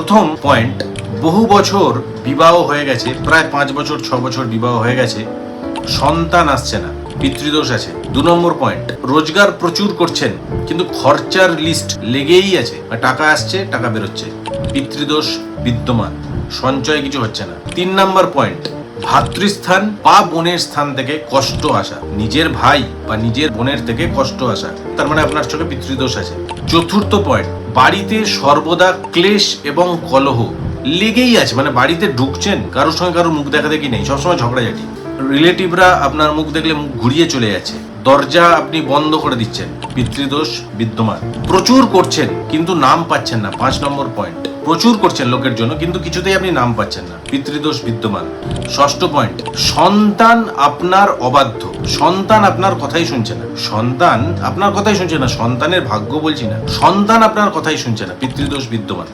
প্রথম পয়েন্ট বহু বছর বিবাহ হয়ে গেছে, প্রায় পাঁচ বছর, ছ বছর বিবাহ হয়ে গেছে, সন্তান আসছে না, পিতৃদোষ আছে। দু নম্বর পয়েন্ট রোজগার প্রচুর করছেন, কিন্তু খরচার লিস্ট লেগেই আছে টাকা আসছে, টাকা বেরোচ্ছে। পিতৃদোষ বিদ্যমান, সঞ্চয় কিছু হচ্ছে না। তিন নম্বর পয়েন্ট ভাতৃস্থান বা বোনের স্থান থেকে কষ্ট আসা, নিজের ভাই বা নিজের বোনের থেকে কষ্ট আসা, তার মানে আপনার চোখে পিতৃদোষ আছে। চতুর্থ পয়েন্ট বাড়িতে সর্বদা ক্লেশ এবং কলহ লেগেই আছে মানে বাড়িতে ঢুকছেন, কারোর সঙ্গে কারোর মুখ দেখা দেখি নেই, সবসময় ঝগড়াঝাটি। রিলেটিভরা আপনার মুখ দেখলে মুখ ঘুরিয়ে চলে যাচ্ছে, দরজা আপনি বন্ধ করে দিচ্ছেন, পিতৃদোষ বিদ্যমান। প্রচুর করছেন, কিন্তু নাম পাচ্ছেন না, পাঁচ নম্বর পয়েন্ট প্রচুর করছেন লোকের জন্য, কিন্তু কিছুতেই আপনি নাম পাচ্ছেন না। পিতৃদোষ বিদ্যমান। ষষ্ঠ পয়েন্ট সন্তান আপনার অবাধ্য। সন্তান আপনার কথাই শুনছে না। সন্তান আপনার কথাই শুনছে না। সন্তানের ভাগ্য বলছি না। সন্তান আপনার কথাই শুনছে না। পিতৃদোষ বিদ্যমান।